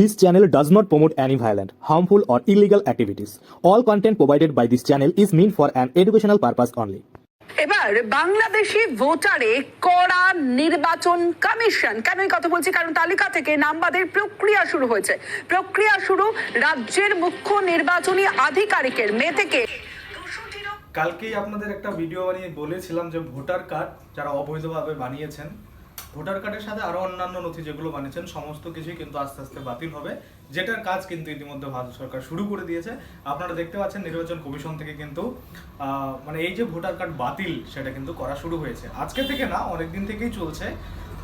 This channel does not promote any violent, harmful, or illegal activities. All content provided by this channel is meant for an educational purpose only. এবার বাংলাদেশি ভোটারে কড়া নির্বাচন commission কেন এই কথা বলছি কারণ তালিকা থেকে নামবাদের প্রক্রিয়া শুরু হয়েছে প্রক্রিয়া শুরু রাজ্যের মুখ্য নির্বাচনী আধিকারিকের মে থেকে কালকেই আপনাদের একটা ভিডিও বানিয়ে বলেছিলাম যে ভোটার কার্ড যারা অবৈধভাবে বানিয়েছেন ভোটার কার্ডের সাথে আরও অন্যান্য নথি যেগুলো বানিয়েছেন, সমস্ত কিছুই কিন্তু আস্তে আস্তে বাতিল হবে। যেটার কাজ কিন্তু ইতিমধ্যে ভারত সরকার শুরু করে দিয়েছে। আপনারা দেখতে পাচ্ছেন নির্বাচন কমিশন থেকে কিন্তু মানে এই যে ভোটার কার্ড বাতিল, সেটা কিন্তু করা শুরু হয়েছে। আজকে থেকে না, অনেকদিন থেকেই চলছে।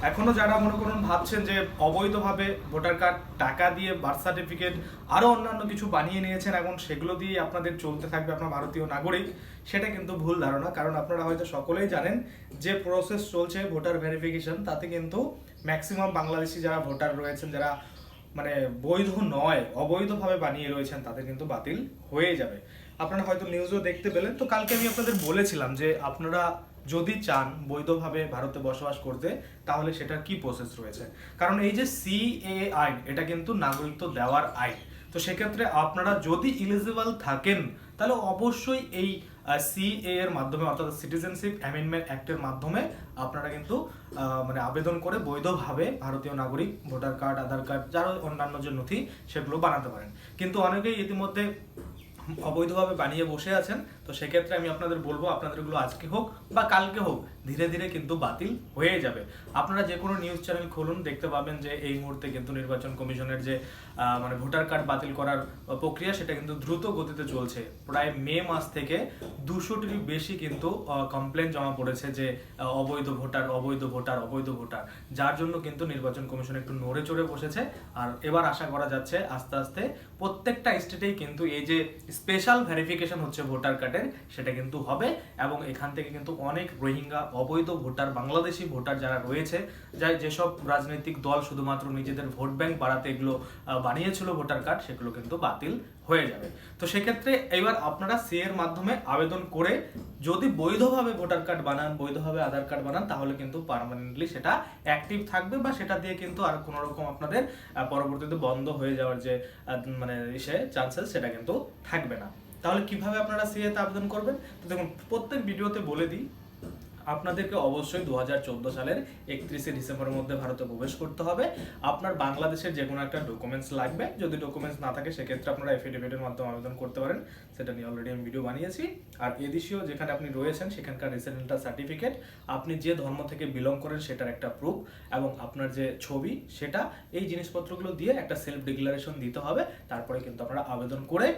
এখনও যারা মনে করুন ভাবছেন যে অবৈধভাবে ভোটার কার্ড, টাকা দিয়ে বার্থ সার্টিফিকেট আরও অন্যান্য কিছু বানিয়ে নিয়েছেন এখন সেগুলো দিয়ে আপনাদের চলতে থাকবে আপনার ভারতীয় নাগরিক, সেটা কিন্তু ভুল ধারণা। কারণ আপনারা হয়তো সকলেই জানেন যে প্রসেস চলছে ভোটার ভেরিফিকেশন তাতে কিন্তু ম্যাক্সিমাম বাংলাদেশি যারা ভোটার রয়েছেন, যারা মানে বৈধ নয়, অবৈধভাবে বানিয়ে রয়েছেন, তাদের কিন্তু বাতিল হয়ে যাবে। আপনারা হয়তো নিউজও দেখতে পেলেন। তো কালকে আমি আপনাদের বলেছিলাম যে আপনারা যদি চান বৈধভাবে ভারতে বসবাস করতে, তাহলে সেটার কি প্রসেস রয়েছে? কারণ এই যে সিএ আইন এটা কিন্তু নাগরিকত্ব দেওয়ার আইন। তো সেক্ষেত্রে আপনারা যদি ইলিজিবল থাকেন, তাহলে অবশ্যই এই সিএ এর মাধ্যমে, অর্থাৎ সিটিজেনশিপ অ্যামেন্ডমেন্ট অ্যাক্টের মাধ্যমে আপনারা কিন্তু মানে আবেদন করে বৈধভাবে ভারতীয় নাগরিক, ভোটার কার্ড, আধার কার্ড, যারা অন্যান্য যে নথি, সেগুলো বানাতে পারেন। কিন্তু অনেকেই ইতিমধ্যে অবৈধভাবে বানিয়ে বসে আছেন, তো সেক্ষেত্রে আমি আপনাদের বলব আপনাদের এগুলো আজকে হোক বা কালকে হোক ধীরে ধীরে কিন্তু বাতিল হয়ে যাবে। আপনারা যে কোনো নিউজ চ্যানেল খুলুন, দেখতে পাবেন যে এই মুহূর্তে কিন্তু নির্বাচন কমিশনের যে মানে ভোটার কার্ড বাতিল করার প্রক্রিয়া, সেটা কিন্তু দ্রুত গতিতে চলছে। প্রায় মে মাস থেকে দুশোটির বেশি কিন্তু কমপ্লেন জমা পড়েছে যে অবৈধ ভোটার অবৈধ ভোটার অবৈধ ভোটার যার জন্য কিন্তু নির্বাচন কমিশন একটু নড়ে চড়ে বসেছে। আর এবার আশা করা যাচ্ছে, আস্তে আস্তে প্রত্যেকটা স্টেটেই কিন্তু এই যে স্পেশাল ভেরিফিকেশন হচ্ছে ভোটার কার্ডের সেটা কিন্তু হবে। এবং এখান থেকে কিন্তু অনেক রোহিঙ্গা অবৈধ ভোটার, বাংলাদেশি ভোটার যারা রয়েছে যা যেসব রাজনৈতিক দল শুধুমাত্র নিজেদের ভোট ব্যাংক বাড়াতে এগুলো বানিয়েছিল ভোটার কার্ড, সেগুলো কিন্তু বাতিল হয়ে যাবে। তো সেক্ষেত্রে এবার আপনারা সি এর মাধ্যমে আবেদন করে যদি বৈধভাবে ভোটার কার্ড বানান, বৈধভাবে আধার কার্ড বানান, তাহলে কিন্তু পার্মানেন্টলি সেটা অ্যাক্টিভ থাকবে বা সেটা দিয়ে কিন্তু আর কোনো রকম আপনাদের পরবর্তীতে বন্ধ হয়ে যাওয়ার যে মানে ইসে চান্সেস সেটা কিন্তু থাকবে না। তাহলে কীভাবে আপনারা সিএতে আবেদন করবেন? তো দেখুন, প্রত্যেক ভিডিওতে বলে দিই আপনাদেরকে অবশ্যই দু হাজার চোদ্দ সালের একত্রিশে ডিসেম্বরের মধ্যে ভারতে প্রবেশ করতে হবে। আপনার বাংলাদেশের যে কোনো একটা ডকুমেন্টস লাগবে। যদি ডকুমেন্টস না থাকে, সেক্ষেত্রে আপনারা এফিডেভিটের মাধ্যমে আবেদন করতে পারেন। সেটা নিয়ে অলরেডি আমি ভিডিও বানিয়েছি। আর এদেশীয় যেখানে আপনি রয়েছেন, সেখানকার রেসিডেন্টাল সার্টিফিকেট আপনি যে ধর্ম থেকে বিলং করেন, সেটার একটা প্রুফ এবং আপনার যে ছবি, সেটা এই জিনিসপত্রগুলো দিয়ে একটা সেলফ ডিক্লারেশন দিতে হবে। তারপরে কিন্তু আপনারা আবেদন করে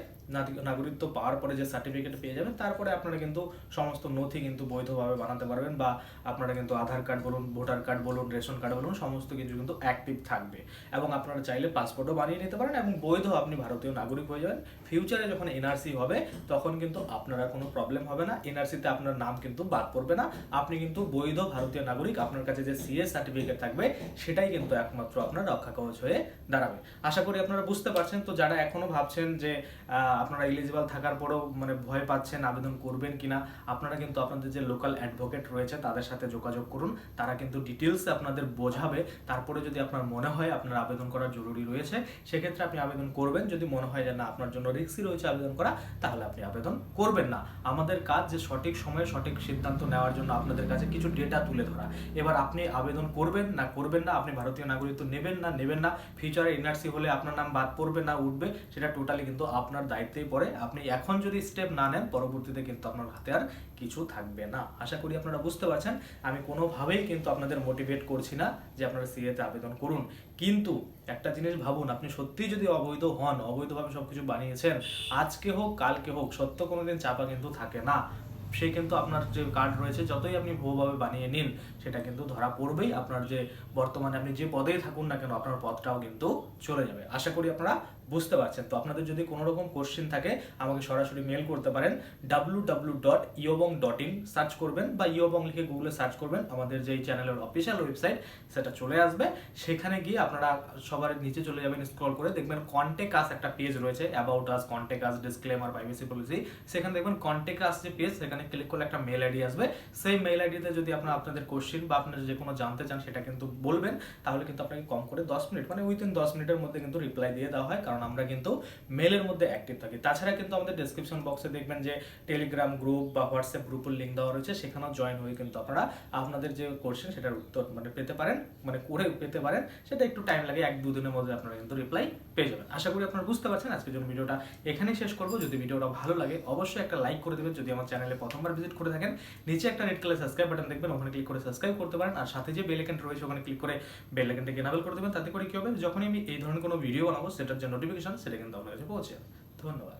নাগরিকত্ব পাওয়ার পরে যে সার্টিফিকেট পেয়ে যাবেন, তারপরে আপনারা কিন্তু সমস্ত নথি কিন্তু বৈধভাবে বানাতে পারবেন বা আপনারা কিন্তু আধার কার্ড বলুন, ভোটার কার্ড বলুন, রেশন কার্ড বলুন, সমস্ত কিছু কিন্তু অ্যাক্টিভ থাকবে। এবং আপনারা চাইলে পাসপোর্টও বানিয়ে নিতে পারেন এবং বৈধ আপনি ভারতীয় নাগরিক হয়ে যাবেন। ফিউচারে যখন এনআরসি হবে, তখন কিন্তু আপনারা কোনো প্রবলেম হবে না। এনআরসিতে আপনার নাম কিন্তু বাদ পড়বে না। আপনি কিন্তু বৈধ ভারতীয় নাগরিক, আপনার কাছে যে সিএ সার্টিফিকেট থাকবে, সেটাই কিন্তু একমাত্র আপনার রক্ষা কবচ হয়ে দাঁড়াবে। আশা করি আপনারা বুঝতে পারছেন। তো যারা এখনও ভাবছেন যে আপনারা এলিজিবল থাকার পরেও মানে ভয় পাচ্ছেন, আবেদন করবেন কিনা, আপনারা কিন্তু আপনাদের যে লোকাল অ্যাডভোকেট রয়েছে তাদের সাথে যোগাযোগ করুন। তারা কিন্তু ডিটেলস আপনাদের বোঝাবে। তারপরে যদি আপনার মনে হয় আপনার আবেদন করা জরুরি রয়েছে, সেক্ষেত্রে আপনি আবেদন করবেন। যদি মনে হয় যে না, আপনার জন্য রিস্কি রয়েছে আবেদন করা, তাহলে আপনি আবেদন করবেন না। আমাদের কাজ যে সঠিক সময়ে সঠিক সিদ্ধান্ত নেওয়ার জন্য আপনাদের কাছে কিছু ডেটা তুলে ধরা। এবার আপনি আবেদন করবেন না করবেন না, আপনি ভারতীয় নাগরিকত্ব নেবেন না নেবেন না। ফিউচারে এনআরসি হলে আপনার নাম বাদ পড়বে না, উঠবে, সেটা টোটালি কিন্তু আপনার দায়িত্বেই পড়ে আপনি এখন যদি স্টেপ না নেন, পরবর্তীতে কিন্তু আপনার হাতে আর কিছু থাকবে না। আশা করি আপনারা বুঝতে পারছেন। আমি কোনোভাবেই কিন্তু আপনাদের মোটিভেট করছি না যে আপনারা সিএতে আবেদন করুন। কিন্তু একটা জিনিস ভাবুন, আপনি সত্যিই যদি অবৈধ হন, অবৈধভাবে সবকিছু বানিয়েছেন, আজকে হোক, কালকে হোক, সত্য কোনোদিন চাপা কিন্তু থাকে না। সে কিন্তু আপনার যে কার্ড রয়েছে, যতই আপনি ভুয়োভাবে বানিয়ে নিন, সেটা কিন্তু ধরা পড়বেই। আপনার যে বর্তমানে আপনি যে পদেই থাকুন না কেন, আপনার পদটাও কিন্তু চলে যাবে। আশা করি আপনারা বুঝতে পারছেন। তো আপনাদের যদি কোনো রকম কোশ্চেন থাকে, আমাকে সরাসরি মেল করতে পারেন। ডাব্লু ডাব্লু ডট ইয়োবং ডট ইন সার্চ করবেন বা ইয়োবং লিখে গুগলে সার্চ করবেন। আমাদের যেই চ্যানেলের অফিসিয়াল ওয়েবসাইট সেটা চলে আসবে। সেখানে গিয়ে আপনারা সবার নিচে চলে যাবেন স্ক্রল করে দেখবেন কন্টেক্ট আস একটা পেজ রয়েছে about us contact us disclaimer privacy policy সেখানে দেখবেন কন্টেক্ট আস যে পেজ সেখানে ক্লিক করলে একটা মেল আইডি আসবে। সেই মেল আইডিতে যদি আপনারা আপনাদের কোশ্চেন বা আপনারা যে কোনো জানতে চান, সেটা কিন্তু বলবেন। তাহলে কিন্তু আপনাকে কম করে দশ মিনিট মানে উইদিন দশ মিনিটের মধ্যে কিন্তু রিপ্লাই দিয়ে দেওয়া হয়। কারণ আমরা কিন্তু মেলের মধ্যে অ্যাক্টিভ থাকি। তাছাড়া কিন্তু আমাদের ডেসক্রিপশন বক্সে দেখবেন যে টেলিগ্রাম গ্রুপ বা হোয়াটসঅ্যাপ গ্রুপের লিঙ্ক দেওয়া রয়েছে, সেখানেও জয়েন হয়ে কিন্তু আপনারা আপনাদের যে কোশ্চেন সেটার উত্তর মানে পেতে পারেন মানে করে পেতে পারেন, সেটা একটু টাইম লাগে, এক দুদিনের মধ্যে আপনারা কিন্তু রিপ্লাই পেয়ে যাবেন। আশা করি আপনারা বুঝতে পারছেন আজকের জন্য ভিডিওটা এখানেই শেষ করব। যদি ভিডিওটা ভালো লাগে, অবশ্যই একটা লাইক করে দেবেন। যদি আমার চ্যানেলে প্রথমবার ভিজিট করে থাকেন, নিচে একটা রেড কালার সাবস্ক্রাইব বাটন দেখবেন, ওখানে ক্লিক করে সাবস্ক্রাইব করতে পারেন, আর সাথে যে বেল আইকন রয়েছে, ওখানে ক্লিক করে বেল আইকনটাকে এনাবেল করে দেবেন। তাতে করে কি হবে, যখনই আমি এই ধরনের কোনো ভিডিও বানাবো, সেটার যে নোটিফিকেশন সেটা কিন্তু আপনার কাছে পৌঁছে যাবে। ধন্যবাদ।